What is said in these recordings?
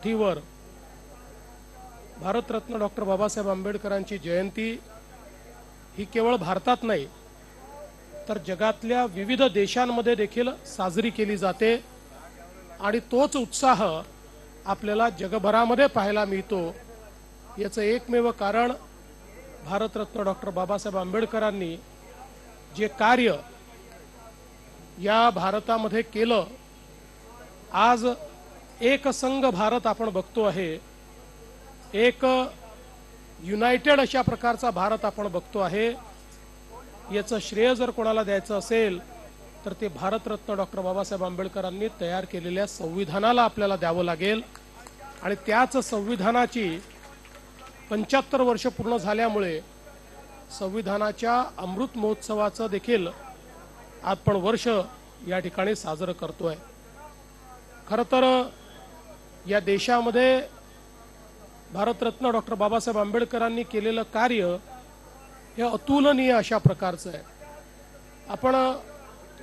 पाठीवर भारतरत्न डॉक्टर बाबासाहेब आंबेडकरांची जयंती ही केवळ भारतात नाही तर जगातल्या विविध देशांमध्ये देखील साजरी केली जाते आणि तोच उत्साह आपल्याला जगभरामध्ये पाहायला मिळतो. याचं एकमेव कारण भारतरत्न डॉक्टर बाबासाहेब आंबेडकरांनी जे कार्य या भारतामध्ये केलं आज एक संघ भारत आपण बघतो आहे. एक युनायटेड अशा प्रकारचा भारत आपण बघतो आहे. याचं श्रेय जर कोणाला द्यायचं असेल तर ते भारतरत्न डॉक्टर बाबासाहेब आंबेडकरांनी तयार केलेल्या संविधानाला आपल्याला द्यावं लागेल. आणि त्याच संविधानाची पंच्याहत्तर वर्ष पूर्ण झाल्यामुळे संविधानाच्या अमृत महोत्सवाचं देखील आपण वर्ष या ठिकाणी साजरं करतोय. खरं तर या देशामध्ये भारतरत्न डॉक्टर बाबासाहेब आंबेडकरांनी केलेलं कार्य हे अतुलनीय अशा प्रकारचं आहे. आपण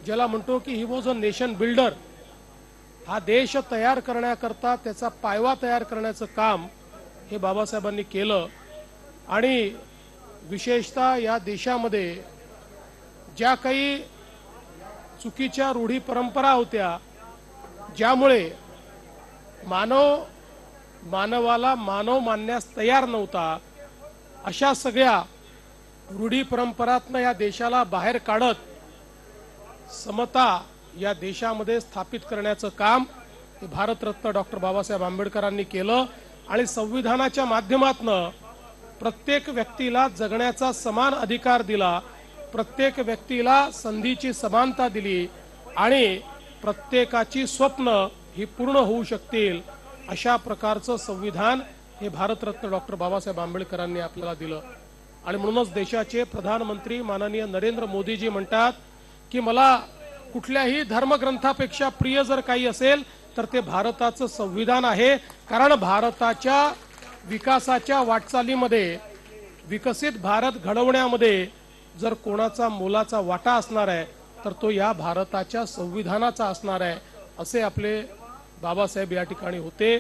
ज्याला म्हणतो की he was a nation builder हा देश तयार करण्याकरता त्याचा पायवा तयार करण्याचं काम हे बाबासाहेबांनी केलं. आणि विशेषतः या देशामध्ये ज्या काही चुकीच्या रूढी परंपरा होत्या ज्यामुळे मानव मानवाला मानव मानण्यास तयार नव्हता. अशा सगळ्या रूढी परंपरातनं या देशाला बाहेर काढत समता या देशामध्ये स्थापित करण्याचं काम भारतरत्न डॉक्टर बाबासाहेब आंबेडकरांनी केलं आणि संविधानाच्या माध्यमातनं प्रत्येक व्यक्तीला जगण्याचा समान अधिकार दिला प्रत्येक व्यक्तीला संधीची समानता दिली आणि प्रत्येकाची स्वप्न ही पूर्ण होऊ शकतील अशा प्रकारचं संविधान हे भारतरत्न डॉक्टर बाबासाहेब आंबेडकरांनी आपल्याला दिलं. आणि म्हणूनच देशाचे प्रधानमंत्री माननीय नरेंद्र मोदीजी म्हणतात की मला कुठल्याही धर्मग्रंथापेक्षा प्रिय जर काही असेल तर ते भारताचं संविधान आहे. कारण भारताच्या विकासाच्या वाटचालीमध्ये विकसित भारत घडवण्यामध्ये जर कोणाचा मोलाचा वाटा असणार आहे तर तो या भारताच्या संविधानाचा असणार आहे असे आपले बाबासाहेब या ठिकाणी होते.